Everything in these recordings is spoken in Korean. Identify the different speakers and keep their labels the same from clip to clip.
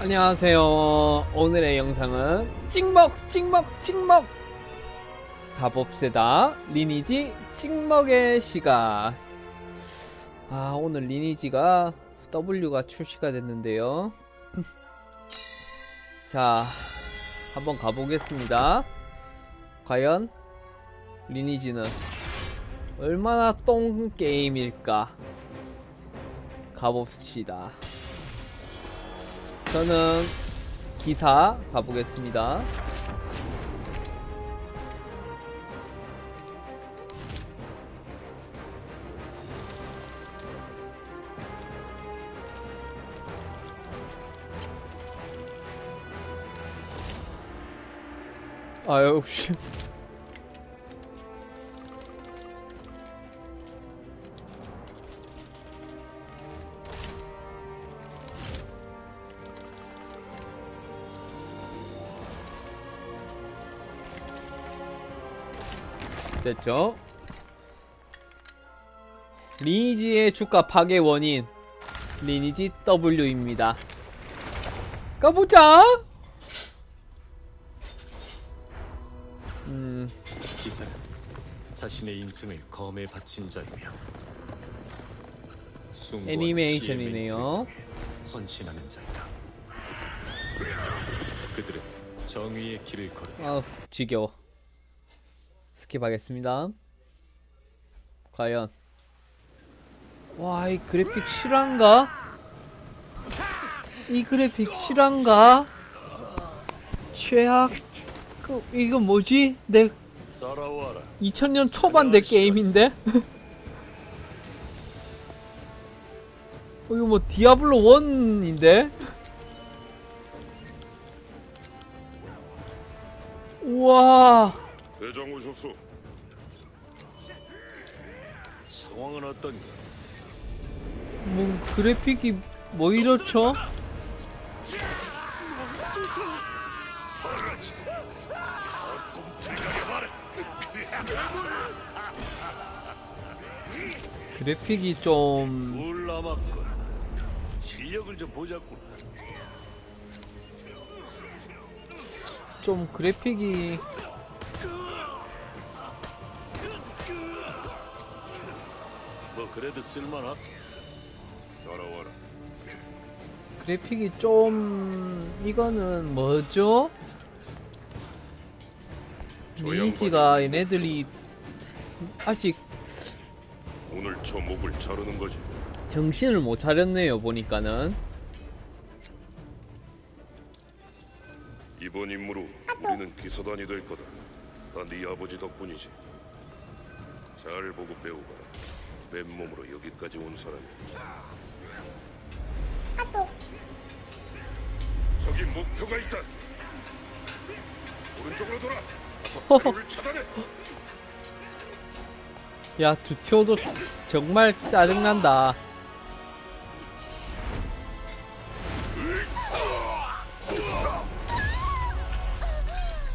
Speaker 1: 안녕하세요. 오늘의 영상은 찍먹, 찍먹, 찍먹! 가봅시다. 리니지 찍먹의 시간. 아, 오늘 리니지가 W가 출시가 됐는데요. 자, 한번 가보겠습니다. 과연 리니지는 얼마나 똥 게임일까? 가봅시다. 저는 기사 가보겠습니다. 아유 씨. 됐죠? 리니지의 주가 파괴 원인 리니지 W입니다. 가보자. 음,
Speaker 2: 기사는 자신의 인생을 검에 바친 자이며 숭고한
Speaker 1: 애니메이션이네요.
Speaker 2: 피해 헌신하는 자이다. 그들은 정의의 길을 걸으며
Speaker 1: 아 지겨워. 스킵하겠습니다. 과연 와 이 그래픽 실화인가? 이 그래픽 실화인가? 최악 그 이거 뭐지? 내
Speaker 2: 따라와라.
Speaker 1: 2000년 초반 내 게임인데? 어, 이거 뭐 디아블로 1인데? 우와
Speaker 3: 대장 오셨소.
Speaker 2: 상황은 어떤가?
Speaker 1: 뭐 그래픽이 뭐 이렇죠? 그래픽이
Speaker 2: 좀물 남았군. 실력을 좀 보자꾸나.
Speaker 1: 좀 그래픽이
Speaker 2: 뭐 그래도 쓸만하.
Speaker 3: 따라와라.
Speaker 1: 그래픽이 좀 이거는 뭐죠? 리니지가 얘네들이 아직
Speaker 3: 오늘 저 목을 자르는 거지.
Speaker 1: 정신을 못 차렸네요 보니까는
Speaker 3: 이번 임무로 우리는 기사단이 될 거다. 다 네 아버지 덕분이지. 잘 보고 배우거라. 맨몸으로 여기까지 온 사람이. 저기 목표가 있다. 오른쪽으로 돌아. 어서 배를 차단해.
Speaker 1: 야 두티오도 정말 짜증난다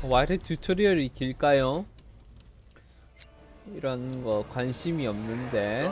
Speaker 1: 와 이렇게 튜토리얼이 길까요? 이런 거 관심이 없는데.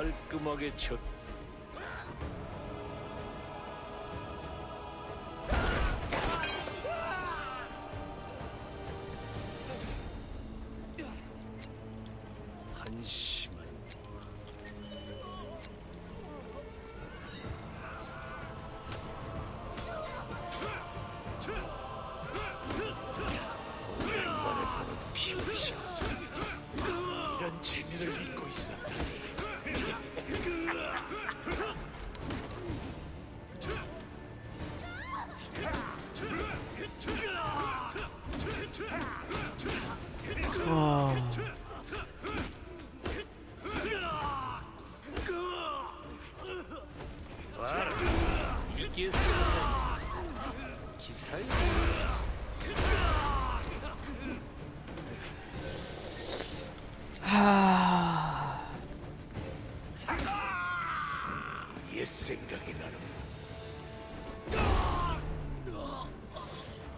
Speaker 2: 생각이 나는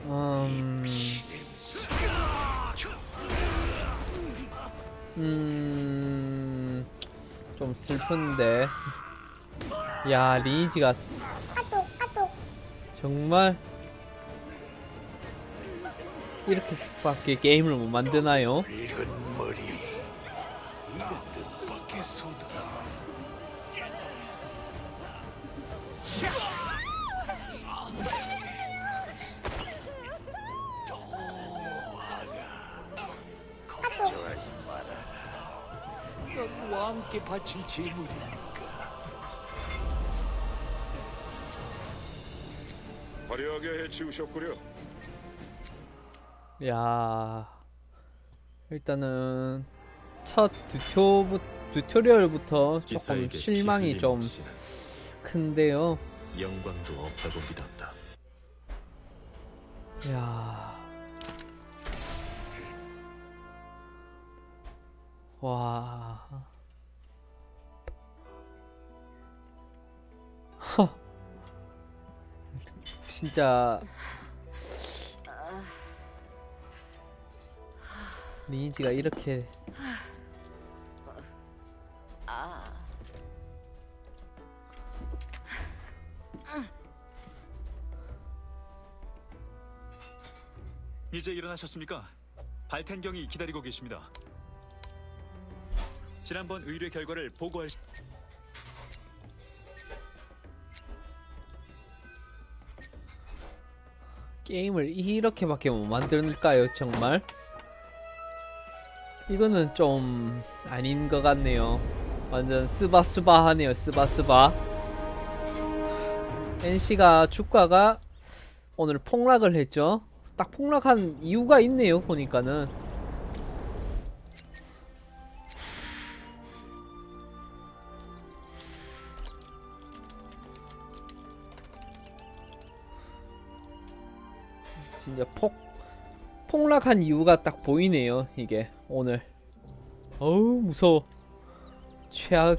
Speaker 1: 음... 음... 좀 슬픈데. 야 리니지가 정말 이렇게밖에 게임을 못 만드나요?
Speaker 4: 이런 머리 이거 뜻밖의 소드라 걱정하지 함께 바칠 재물이니까
Speaker 3: 화려하게 해치우셨구려.
Speaker 1: 야 일단은 첫 튜토부, 튜토리얼부터 조금 실망이 좀 큰데요.
Speaker 2: 영광도 없다고 믿었다.
Speaker 1: 야. 와. 허. 진짜 리니지가 이렇게
Speaker 5: 이제 일어나셨습니까? 발탄경이 기다리고 계십니다. 지난번 의뢰 결과를 보고할 시...
Speaker 1: 게임을 이렇게밖에 못 만들까요, 정말? 이거는 좀 아닌 것 같네요. 완전 스바스바하네요, 스바스바. NC가 주가가 오늘 폭락을 했죠. 딱 폭락한 이유가 있네요, 보니까는. 진짜 폭 폭락한 이유가 딱 보이네요 이게 오늘 어우 무서워 최악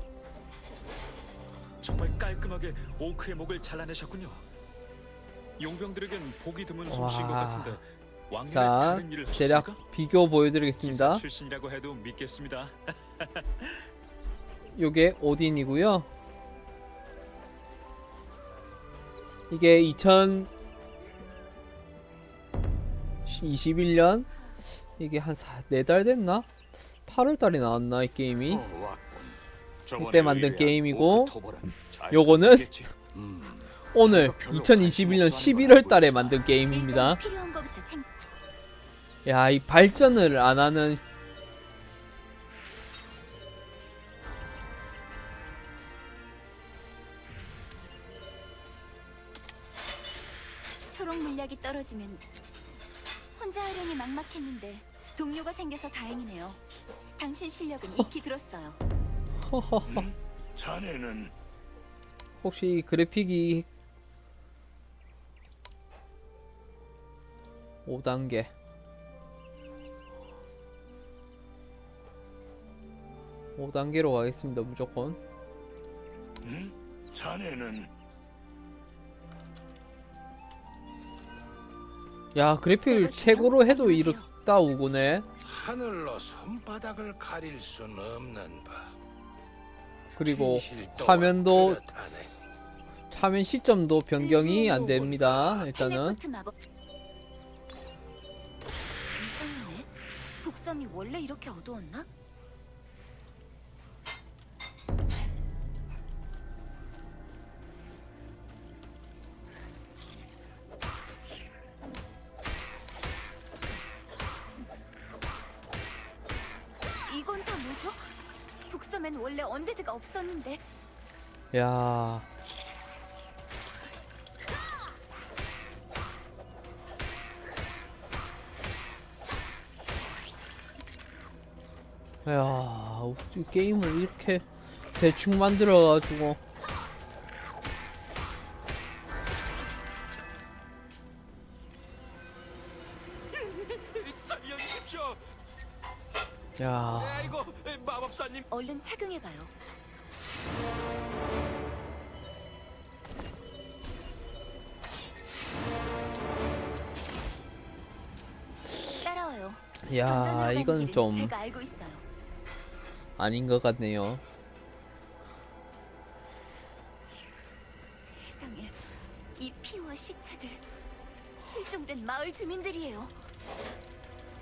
Speaker 5: 정말 깔끔하게 오크의 목을 잘라내셨군요. 용병들에겐 보기 드문 솜씨인 것
Speaker 1: 와.
Speaker 5: 같은데 왕년에
Speaker 1: 자
Speaker 5: 다른 일을 하셨습니까?
Speaker 1: 대략 비교
Speaker 5: 기사
Speaker 1: 보여드리겠습니다
Speaker 5: 출신이라고 해도 믿겠습니다.
Speaker 1: 요게 오딘이고요 이게 2021년 이게 한 4달 됐나? 8월 달에 나왔나 이 게임이
Speaker 4: 어,
Speaker 1: 이때 만든 게임이고,
Speaker 4: 오크토버는 잘
Speaker 1: 요거는?
Speaker 4: 음,
Speaker 1: 오늘
Speaker 4: 제가 별로
Speaker 1: 2021년
Speaker 4: 관심 없어 하는
Speaker 1: 11월
Speaker 4: 걸
Speaker 1: 달에 만든 게임입니다. 야 이 발전을 안 하는
Speaker 6: 초록 물약이 떨어지면 혼자 하려니 막막했는데 동료가 생겨서 다행이네요. 당신 실력은 익히 들었어요.
Speaker 1: 허허허
Speaker 4: 자네는
Speaker 1: 혹시 이 그래픽이 5단계. 5단계로 가겠습니다 무조건.
Speaker 4: 응? 자네는?
Speaker 1: 야 그래픽을 최고로 해도 이렇다 우고네
Speaker 4: 하늘로 손바닥을 가릴 순 없는 바.
Speaker 1: 그리고 화면도. 화면 시점도 변경이 안 됩니다 일단은
Speaker 6: 이상하네. 북섬이 원래 이렇게 어두웠나? 이건 다 뭐죠? 북섬엔 원래 언데드가 없었는데
Speaker 1: 야 야, 어떻게 게임을 이렇게 대충 만들어가지고
Speaker 5: 살려주십시오.
Speaker 1: 야,
Speaker 5: 아이고 마법사님.
Speaker 6: 얼른 착용해봐요. 따라와요.
Speaker 1: 야,
Speaker 6: 던전으로 가는
Speaker 1: 이건
Speaker 6: 길은
Speaker 1: 좀
Speaker 6: 제가 알고 있어요.
Speaker 1: 아닌 것 같네요.
Speaker 6: 세상에 이 피와 시체들 실종된 마을 주민들이에요.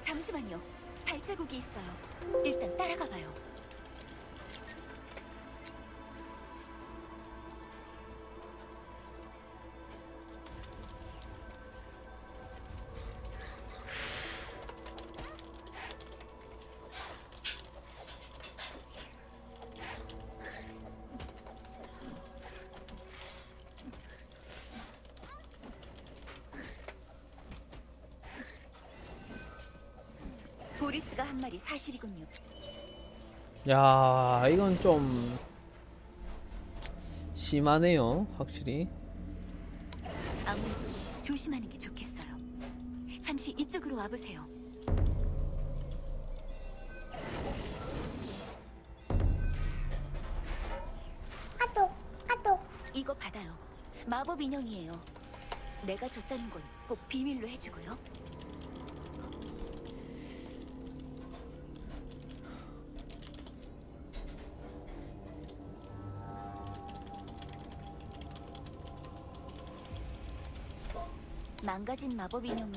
Speaker 6: 잠시만요. 발자국이 있어요. 일단 따라가 봐요. 보리스가 한 말이 사실이군요.
Speaker 1: 야 이건 좀 심하네요 확실히
Speaker 6: 아무래도 조심하는 게 좋겠어요. 잠시 이쪽으로 와보세요. 이거 받아요. 마법 인형이에요. 내가 줬다는 건 꼭 비밀로 해주고요. 망가진 마법 인형은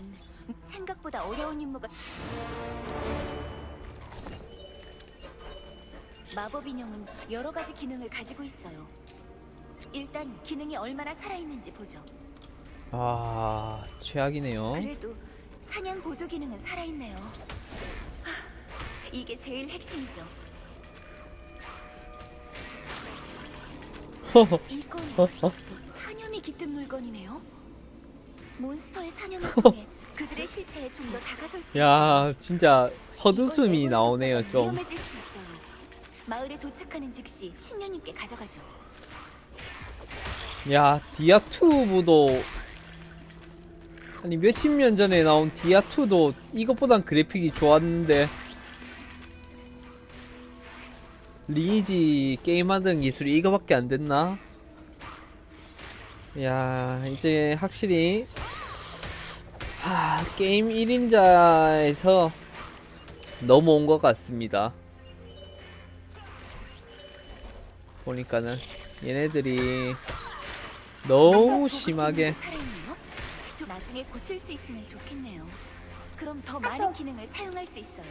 Speaker 6: 생각보다 어려운 임무가 마법 인형은 여러 가지 기능을 가지고 있어요. 일단 기능이 얼마나 살아있는지 보죠.
Speaker 1: 아 최악이네요
Speaker 6: 그래도 사냥 보조 기능은 살아있네요. 하, 이게 제일 핵심이죠. 이건 사념이 깃든 물건이네요. 몬스터의 사념을 통해 그들의 실체에 좀 더 다가설 수.
Speaker 1: 야 진짜 헛웃음이 나오네요 좀
Speaker 6: 위험해질 수 있어요. 마을에 도착하는 즉시 신녀님께 가져가죠.
Speaker 1: 야 디아2보도 아니 몇십 년 전에 나온 디아2도 이것보단 그래픽이 좋았는데 리니지 게임 만드는 기술이 이거밖에 안 됐나? 야 이제 확실히 하, 게임 1인자에서 넘어온 것 같습니다 보니까는 얘네들이 너무 심하게
Speaker 6: 나중에 고칠 수 있으면 좋겠네요. 그럼 더 많은 기능을 사용할 수 있어요.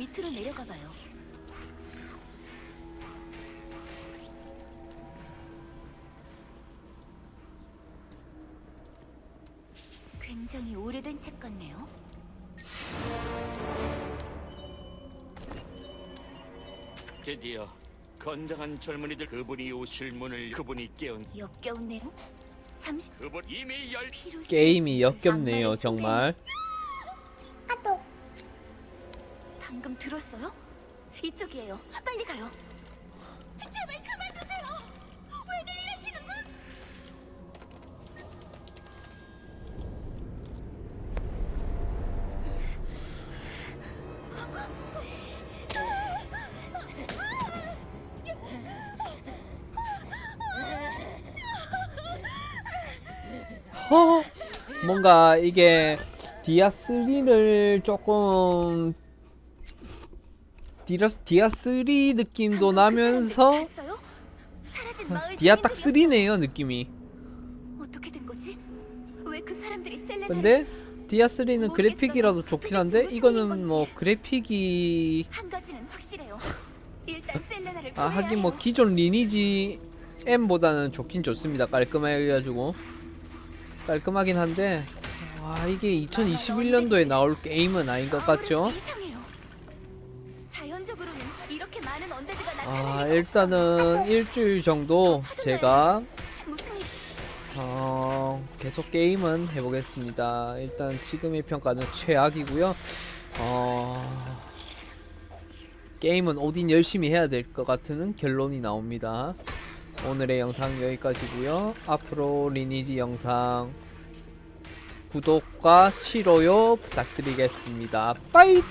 Speaker 6: 밑으로 내려가 봐요. 굉장히 오래된 책 같네요.
Speaker 7: 드디어 건장한 젊은이들 그분이 오실 문을 그분이 깨운
Speaker 6: 역겨운네요. 잠시
Speaker 7: 그분 이미 열
Speaker 6: 피로
Speaker 1: 게임이 역겹네요 정말
Speaker 6: 들었어요? 이쪽이에요. 빨리 가요. 제발 그만두세요. 왜들 이러시는 분?
Speaker 1: 허, 뭔가 이게 디아3를 조금 디아, 디아3 느낌도 나면서 디아 딱
Speaker 6: 주민들이었어.
Speaker 1: 3네요 느낌이
Speaker 6: 어떻게 된 거지? 왜 그 사람들이 셀레나를
Speaker 1: 근데 디아3는 그래픽이라도 좋긴 한데 이거는 뭐 그래픽이
Speaker 6: 한 가지는 확실해요. 일단 셀레나를
Speaker 1: 아
Speaker 6: 구해야
Speaker 1: 하긴 뭐
Speaker 6: 해요.
Speaker 1: 기존 리니지 M보다는 좋긴 좋습니다 깔끔하게 해가지고 깔끔하긴 한데 와 이게 2021년도에 나올 게임은 아닌 것 같죠?
Speaker 6: 아무래도
Speaker 1: 아
Speaker 6: 리가
Speaker 1: 일단은 일주일 정도 제가? 어, 계속 게임은 해보겠습니다. 일단 지금의 평가는 최악이고요. 어, 게임은 오딘 열심히 해야 될 것 같은 결론이 나옵니다. 오늘의 영상 여기까지고요. 앞으로 리니지 영상 구독과 싫어요 부탁드리겠습니다. 빠이!